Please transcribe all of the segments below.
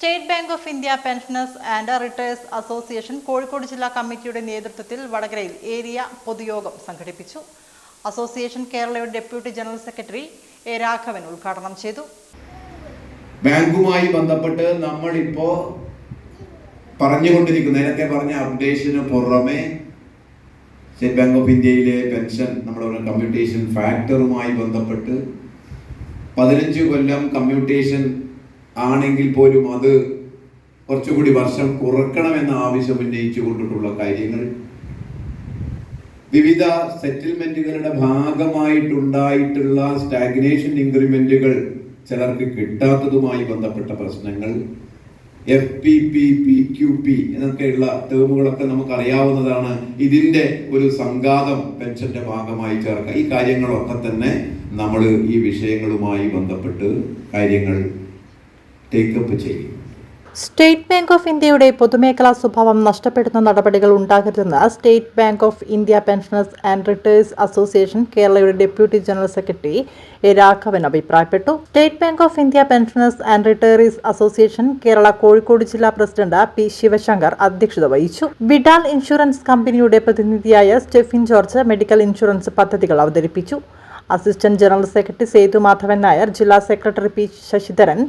State Bank of India pensioners and retirees association Kozhikode ജില്ലാ കമ്മിറ്റിയുടെ നേതൃത്വത്തിൽ വടകരയിൽ ഏരിയ പൊതുയോഗം സംഘടിപ്പിച്ചു. അസോസിയേഷൻ കേരളയുടെ deputy general secretary A Raghavan ഉദ്ഘാടനം ചെയ്തു. ബാങ്കുമായി ബന്ധപ്പെട്ട് നമ്മൾ ഇപ്പോ പറഞ്ഞുകൊണ്ടിരിക്കുന്ന. നേരത്തെ പറഞ്ഞ അപ്ഡേഷന് പുറമെ സ്റ്റേറ്റ് ബാങ്ക് ഓഫ് ഇന്ത്യയിലെ പെൻഷൻ നമ്മുടെ കമ്മ്യൂട്ടേഷൻ ഫാക്ടറുമായി ബന്ധപ്പെട്ട് പതിനഞ്ച് കൊല്ലം കമ്മ്യൂട്ടേഷൻ ആണെങ്കിൽ പോലും അത് കുറച്ചുകൂടി വർഷം കുറക്കണമെന്ന ആവശ്യം ഉന്നയിച്ചു കൊണ്ടിട്ടുള്ള കാര്യങ്ങൾ വിവിധ സെറ്റിൽമെന്റുകളുടെ ഭാഗമായിട്ടുണ്ടായിട്ടുള്ള സ്റ്റാഗ്നേഷൻ ഇൻക്രിമെന്റുകൾ ചിലർക്ക് കിട്ടാത്തതുമായി ബന്ധപ്പെട്ട പ്രശ്നങ്ങൾ. F P P P Q P എന്നൊക്കെയുള്ള ടേമുകളൊക്കെ നമുക്ക് അറിയാവുന്നതാണ് ഇതിന്റെ ഒരു സംഘാതം പെൻഷന്റെ ഭാഗമായി ചേർക്കുക. ഈ കാര്യങ്ങളൊക്കെ തന്നെ നമ്മൾ ഈ വിഷയങ്ങളുമായി ബന്ധപ്പെട്ട് കാര്യങ്ങൾ ടേക്കപ്പ് ചെയ്യും. സ്റ്റേറ്റ് ബാങ്ക് ഓഫ് ഇന്ത്യയുടെ പൊതുമേഖലാ സ്വഭാവം നഷ്ടപ്പെടുന്ന നടപടികൾ ഉണ്ടാകരുതെന്ന് State Bank of India pensioners and retirees association കേരളയുടെ deputy general secretary A Raghavan അഭിപ്രായപ്പെട്ടു. State Bank of India pensioners and retirees association Kerala Kozhikode ജില്ലാ പ്രസിഡന്റ് പി ശിവശങ്കർ അധ്യക്ഷത വഹിച്ചു. വിഡാൽ ഇൻഷുറൻസ് കമ്പനിയുടെ പ്രതിനിധിയായ സ്റ്റെഫിൻ ജോർജ് മെഡിക്കൽ ഇൻഷുറൻസ് പദ്ധതികൾ അവതരിപ്പിച്ചു. Assistant general secretary Sethu Madhavan Nair ജില്ലാ സെക്രട്ടറി പി ശശിധരൻ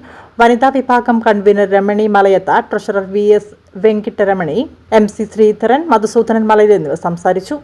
വനിതാ വിഭാഗം convener Ramani Malayath treasurer V S Venkitaramani M C Sreedharan Madhusoodanan Malayil എന്നിവർ സംസാരിച്ചു.